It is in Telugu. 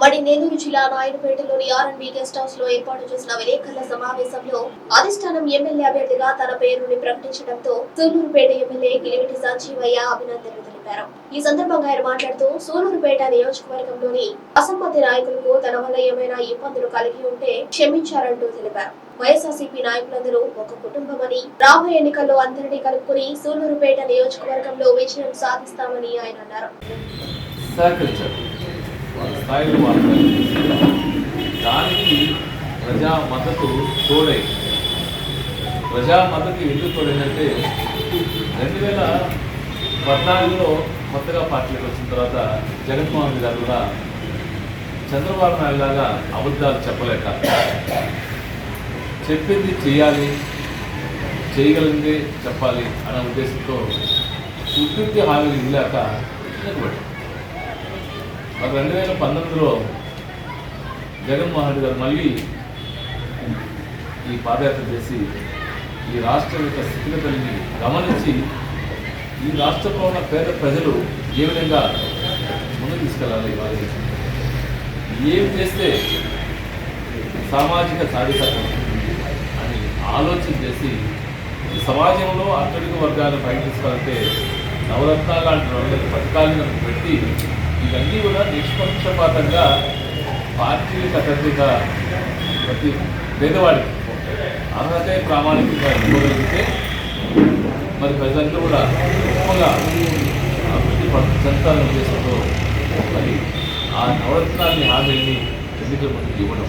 మరి నెల్లూరు జిల్లా నాయుడుపేటలోని ఆర్ఎన్బి గెస్ట్ హౌస్లో ఏర్పాటు చేసిన విలేకరుల సమావేశంలో అధిష్టానం ఎమ్మెల్యే అభ్యర్థిగా తన పేరుని ప్రకటించడంతో సూలూరుపేట ఎమ్మెల్యే గిలివిటి సంజీవయ్య అభినందనలు తెలిపారు. ఈ సందర్భంగా ఆయన మాట్లాడుతూ సూలూరుపేట నియోజకవర్గంలోని అసమ్మతి నాయకులకు తన వల్ల ఏమైనా ఇబ్బందులు కలిగి ఉంటే క్షమించారంటూ తెలిపారు. వైఎస్ఆర్సీపీ నాయకులందరూ ఒక కుటుంబమని రాబోయే ఎన్నికల్లో అందరినీ కలుపుకుని సూలూరుపేట నియోజకవర్గంలో విజయం సాధిస్తామని ఆయన అన్నారు. స్థాయిలో వాళ్ళు దానికి ప్రజా మద్దతు తోడై ప్రజా మద్దతు ఎందుకు తోడైందంటే రెండు వేల పద్నాలుగులో కొత్తగా పార్టీలకు వచ్చిన తర్వాత జగన్మోహన్ రెడ్డి గారు కూడా చంద్రబాబు నాయుడు లాగా అబద్ధాలు చెప్పలేక చెప్పింది చేయాలి చేయగలిగిందే చెప్పాలి అనే ఉద్దేశంతో పూర్తి హామీలు ఇల్లాక నిలబడి మరి రెండు వేల పంతొమ్మిదిలో జగన్మోహన్ రెడ్డి గారు మళ్ళీ ఈ పాదయాత్ర చేసి ఈ రాష్ట్రం యొక్క స్థితిగతుల్ని గమనించి ఈ రాష్ట్రంలో ఉన్న పేద ప్రజలు ఏ విధంగా ముందుకు తీసుకెళ్ళాలి వారి ఏం చేస్తే సామాజిక సాధికారం అని ఆలోచన చేసి సమాజంలో అట్టడుగు వర్గాలు బయట తీసుకెళ్తే నవరత్నాలు లాంటి రెండు పథకాలను పెట్టి ఇవన్నీ కూడా నిష్పక్షపాతంగా పార్టీలకు అతీతంగా ప్రతి పేదవాడికి అర్హత ప్రామాణికంగా ఇవ్వగలిగితే మరి ప్రజలందరూ కూడా గొప్పగా అభివృద్ధి పడ- చెందాలనే ఉద్దేశంతో మరి ఆ నవరత్నాన్ని హామీని ఎన్నికల ముందు ఇవ్వడం.